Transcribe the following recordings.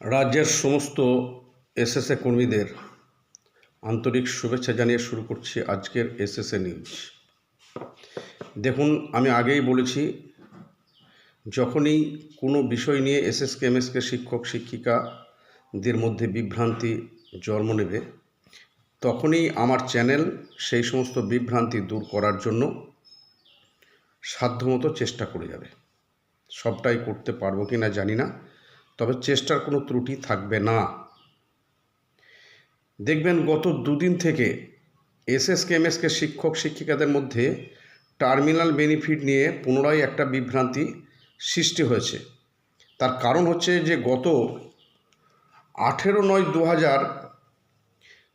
রাজ্যের সমস্ত এসএসএ কর্মীদের আন্তরিক শুভেচ্ছা জানিয়ে শুরু করছি আজকের এসএসএ নিউজ। দেখুন, আমি আগেই বলেছি, যখনই কোনো বিষয় নিয়ে এসএসকে, এমএসকে শিক্ষক, শিক্ষিকাদের মধ্যে বিভ্রান্তি জন্ম নেবে, তখনই আমার চ্যানেল সেই সমস্ত বিভ্রান্তি দূর করার জন্য সাধ্যমতো চেষ্টা করে যাবে। সবটাই করতে পারব কি না জানি না। তবে চেষ্টার কোনো ত্রুটি থাকবে না। দেখবেন গত দুদিন থেকে এসএসকে এমএসকে শিক্ষক শিক্ষিকাদের মধ্যে টার্মিনাল বেনিফিট নিয়ে পুনরায় একটা বিভ্রান্তি সৃষ্টি হয়েছে। তার কারণ হচ্ছে যে গত আঠেরো নয় দু হাজার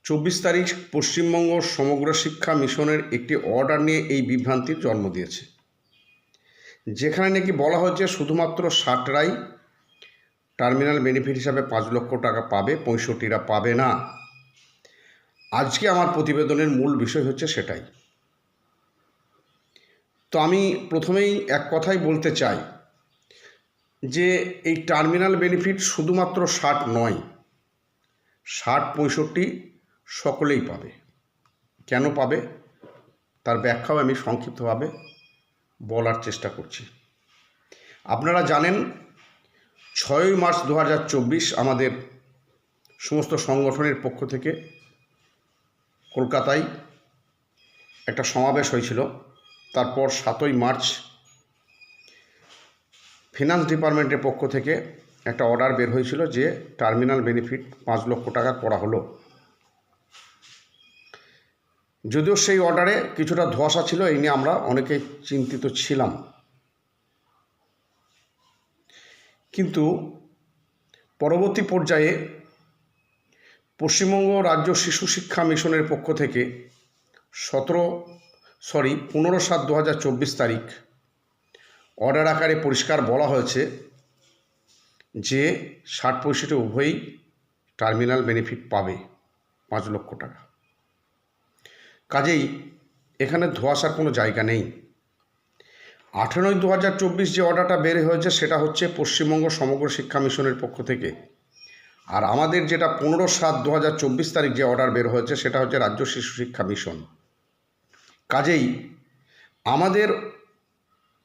চব্বিশ তারিখ পশ্চিমবঙ্গ সমগ্র শিক্ষা মিশনের একটি অর্ডার নিয়ে এই বিভ্রান্তির জন্ম দিয়েছে। যেখানে নাকি বলা হয়েছে শুধুমাত্র ষাটরাই টার্মিনাল বেনিফিট হিসাবে পাঁচ লক্ষ টাকা পাবে, পঁয়ষট্টিরা পাবে না। আজকে আমার প্রতিবেদনের মূল বিষয় হচ্ছে সেটাই। তো আমি প্রথমেই এক কথাই বলতে চাই যে এই টার্মিনাল বেনিফিট শুধুমাত্র ষাট নয়, ষাট, পঁয়ষট্টি সকলেই পাবে। কেন পাবে? তার ব্যাখ্যাও আমি সংক্ষিপ্তভাবে বলার চেষ্টা করছি। আপনারা জানেন ছয়ই মার্চ দু হাজার চব্বিশ আমাদের সমস্ত সংগঠনের পক্ষ থেকে কলকাতায় একটা সমাবেশ হয়েছিল। তারপর সাতই মার্চ ফিনান্স ডিপার্টমেন্টের পক্ষ থেকে একটা অর্ডার বের হয়েছিল যে টার্মিনাল বেনিফিট পাঁচ লক্ষ টাকা করা হলো। যদিও সেই অর্ডারে কিছুটা ধোঁয়াশা ছিল, এই নিয়ে আমরা অনেকেই চিন্তিত ছিলাম। কিন্তু পরবর্তী পর্যায়ে পশ্চিমবঙ্গ রাজ্য শিশু শিক্ষা মিশনের পক্ষ থেকে সতেরো সরি পনেরো সাত দু তারিখ অর্ডার আকারে পরিষ্কার বলা হয়েছে যে ষাট পঁয়ষট্টি উভয়ই টার্মিনাল বেনিফিট পাবে পাঁচ লক্ষ টাকা। কাজেই এখানে ধোয়াশার কোনো জায়গা নেই। আঠেরোই দু হাজার চব্বিশ যে অর্ডারটা বের হয়েছে সেটা হচ্ছে পশ্চিমবঙ্গ সমগ্র শিক্ষা মিশনের পক্ষ থেকে। আর আমাদের যেটা পনেরো সাত দু হাজার চব্বিশ তারিখ যে অর্ডার বের হয়েছে সেটা হচ্ছে রাজ্য শিশু শিক্ষা মিশন। কাজেই আমাদের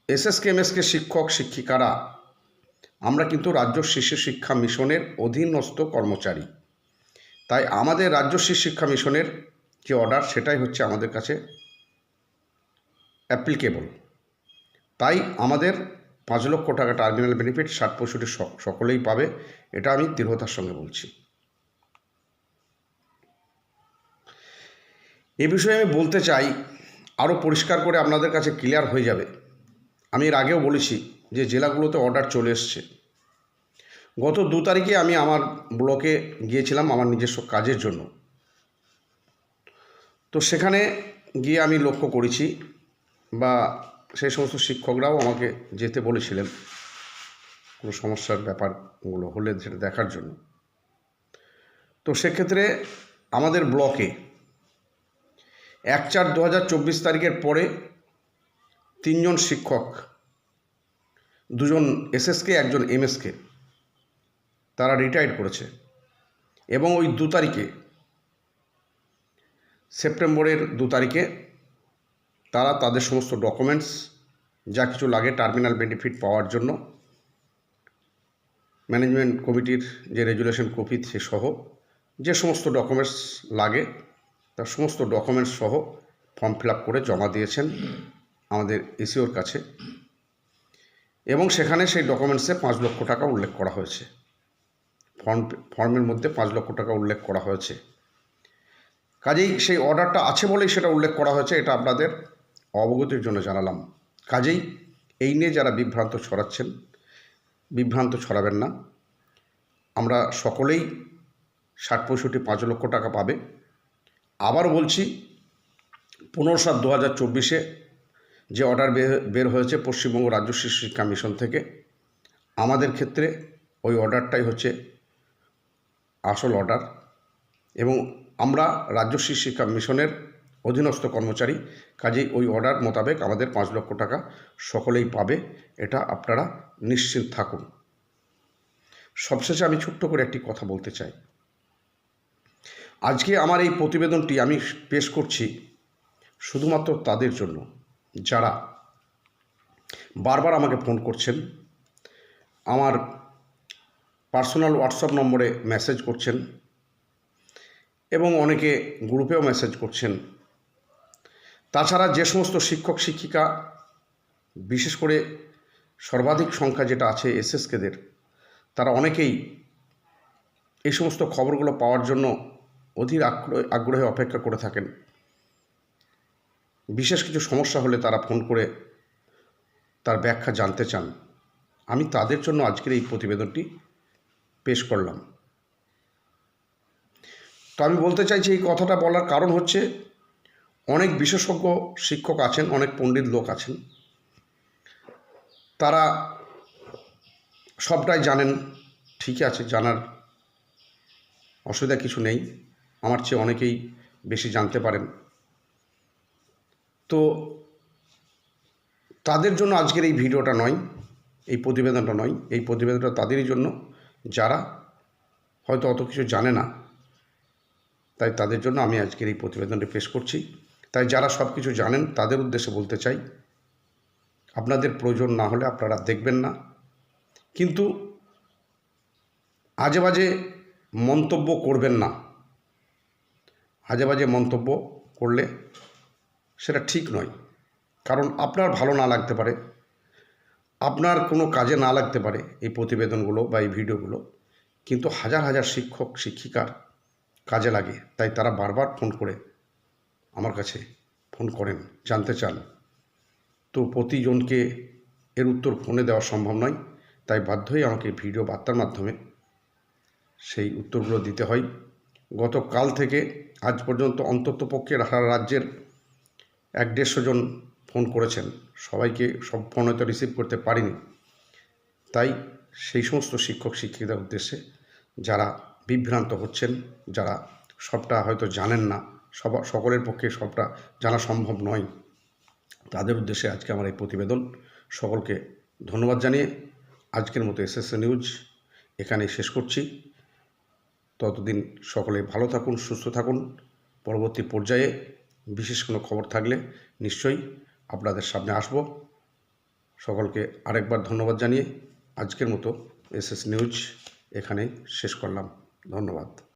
এসএসকে, এমএসকে শিক্ষক, শিক্ষিকারা, আমরা কিন্তু রাজ্য শিশু শিক্ষা মিশনের অধীনস্থ কর্মচারী। তাই আমাদের রাজ্য শিশু শিক্ষা মিশনের যে অর্ডার সেটাই হচ্ছে আমাদের কাছে অ্যাপ্লিকেবল তাই আমাদের পাঁচ লক্ষ টাকা টার্মিনাল বেনিফিট ষাট পঁয়ষট্টি সকলেই পাবে, এটা আমি দৃঢ়তার সঙ্গে বলছি। এ বিষয়ে আমি বলতে চাই আরও পরিষ্কার করে আপনাদের কাছে ক্লিয়ার হয়ে যাবে। আমি এর আগেও বলেছি যে জেলাগুলোতে অর্ডার চলে এসছে। গত দু তারিখে আমি আমার ব্লকে গিয়েছিলাম আমার নিজস্ব কাজের জন্য। তো সেখানে গিয়ে আমি লক্ষ্য করেছি বা সেই সমস্ত শিক্ষকরাও আমাকে যেতে বলেছিলেন, কোনো সমস্যার ব্যাপারগুলো হলে সেটা দেখার জন্য। তো সেক্ষেত্রে আমাদের ব্লকে এক চার দু তারিখের পরে তিনজন শিক্ষক, দুজন এসএসকে, একজন এমএসকে তারা রিটায়ার্ড করেছে এবং ওই দু তারিখে, সেপ্টেম্বরের দু তারিখে তারা তাদের সমস্ত ডকুমেন্টস যা কিছু লাগে টার্মিনাল বেনিফিট পাওয়ার জন্য ম্যানেজমেন্ট কমিটির যে রেজুলেশন কপি সে সহ, যে সমস্ত ডকুমেন্টস লাগে, তার সমস্ত ডকুমেন্টস সহ ফর্ম ফিল করে জমা দিয়েছেন আমাদের এসিওর কাছে। এবং সেখানে সেই ডকুমেন্টসে পাঁচ লক্ষ টাকা উল্লেখ করা হয়েছে। ফর্ম ফর্মের মধ্যে পাঁচ লক্ষ টাকা উল্লেখ করা হয়েছে। কাজেই সেই অর্ডারটা আছে বলেই সেটা উল্লেখ করা হয়েছে, এটা আপনাদের অবগতির জন্য জানালাম। কাজেই এই নিয়ে যারা বিভ্রান্ত ছড়াচ্ছেন, বিভ্রান্ত ছড়াবেন না। আমরা সকলেই ষাট পঁয়ষট্টি পাঁচ লক্ষ টাকা পাবে। আবার বলছি, পনেরো সাত দু হাজার চব্বিশে যে অর্ডার বের হয়েছে পশ্চিমবঙ্গ রাজ্য শিশু শিক্ষা মিশন থেকে, আমাদের ক্ষেত্রে ওই অর্ডারটাই হচ্ছে আসল অর্ডার এবং আমরা রাজ্য শিশু শিক্ষা মিশনের অধীনস্থ কর্মচারী, কাজেই ওই অর্ডার মোতাবেক আমাদের পাঁচ লক্ষ টাকা সকলেই পাবে, এটা আপনারা নিশ্চিত থাকুন। সবশেষে আমি ছোট্ট করে একটি কথা বলতে চাই। আজকে আমার এই প্রতিবেদনটি আমি পেশ করছি শুধুমাত্র তাদের জন্য। যারা বারবার আমাকে ফোন করছেন, আমার পার্সোনাল হোয়াটসঅ্যাপ নম্বরে মেসেজ করছেন এবং অনেকে গ্রুপেও মেসেজ করছেন তাছাড়া যে সমস্ত শিক্ষক, শিক্ষিকা, বিশেষ করে সর্বাধিক সংখ্যা যেটা আছে এসএসকেদের, তারা অনেকেই এই সমস্ত খবরগুলো পাওয়ার জন্য অধীর আগ্রহে আগ্রহে অপেক্ষা করে থাকেন। বিশেষ কিছু সমস্যা হলে তারা ফোন করে তার ব্যাখ্যা জানতে চান। আমি তাদের জন্য আজকের এই প্রতিবেদনটি পেশ করলাম। তো আমি বলতে চাইছি এই কথাটা বলার কারণ হচ্ছে অনেক বিশেষজ্ঞ শিক্ষক আছেন, অনেক পণ্ডিত লোক আছেন। তারা সবটাই জানেন, ঠিকই আছে, জানার অসুবিধা কিছু নেই। আমার চেয়ে অনেকেই বেশি জানতে পারেন। তো তাদের জন্য আজকের এই ভিডিওটা নয়, এই প্রতিবেদনটা নয়, এই প্রতিবেদনটা তাদেরই জন্য। যারা হয়তো অত কিছু জানে না, তাই তাদের জন্য আমি আজকের এই প্রতিবেদনটি পেশ করছি। তাই যারা সব কিছু জানেন, তাদের উদ্দেশ্যে বলতে চাই, আপনাদের প্রয়োজন না হলে আপনারা দেখবেন না। কিন্তু আজে বাজে মন্তব্য করবেন না। আজে বাজে মন্তব্য করলে সেটা ঠিক নয়। কারণ আপনার ভালো না লাগতে পারে, আপনার কোনো কাজে না লাগতে পারে এই প্রতিবেদনগুলো বা এই ভিডিওগুলো, কিন্তু হাজার হাজার শিক্ষক, শিক্ষিকার কাজে লাগে, তাই তারা বারবার ফোন করে আমার কাছে ফোন করেন, জানতে চান। তো প্রতিজনকে এর উত্তর ফোনে দেওয়া সম্ভব নয়, তাই বাধ্য হয়ে আমাকে ভিডিও বার্তার মাধ্যমে সেই উত্তরগুলো দিতে হয়। গতকাল থেকে আজ পর্যন্ত অন্তত পক্ষে রাজ্যের এক দেড়শো জন ফোন করেছেন। সবাইকে সব ফোন হয়তো রিসিভ করতে পারিনি। তাই সেই সমস্ত শিক্ষক শিক্ষিকাদের উদ্দেশ্যে যারা বিভ্রান্ত হচ্ছেন, যারা সবটা হয়তো জানেন না সব, সকলের পক্ষে সবটা জানা সম্ভব নয়। তাদের উদ্দেশ্যে আজকে আমার এই প্রতিবেদন। সকলকে ধন্যবাদ জানিয়ে আজকের মতো এসএসএ নিউজ এখানে শেষ করছি। ততদিন সকলে ভালো থাকুন, সুস্থ থাকুন। পরবর্তী পর্যায়ে বিশেষ কোনো খবর থাকলে নিশ্চয়ই আপনাদের সামনে আসব। সকলকে আরেকবার ধন্যবাদ জানিয়ে আজকের মতো এসএস নিউজ এখানেই শেষ করলাম। ধন্যবাদ।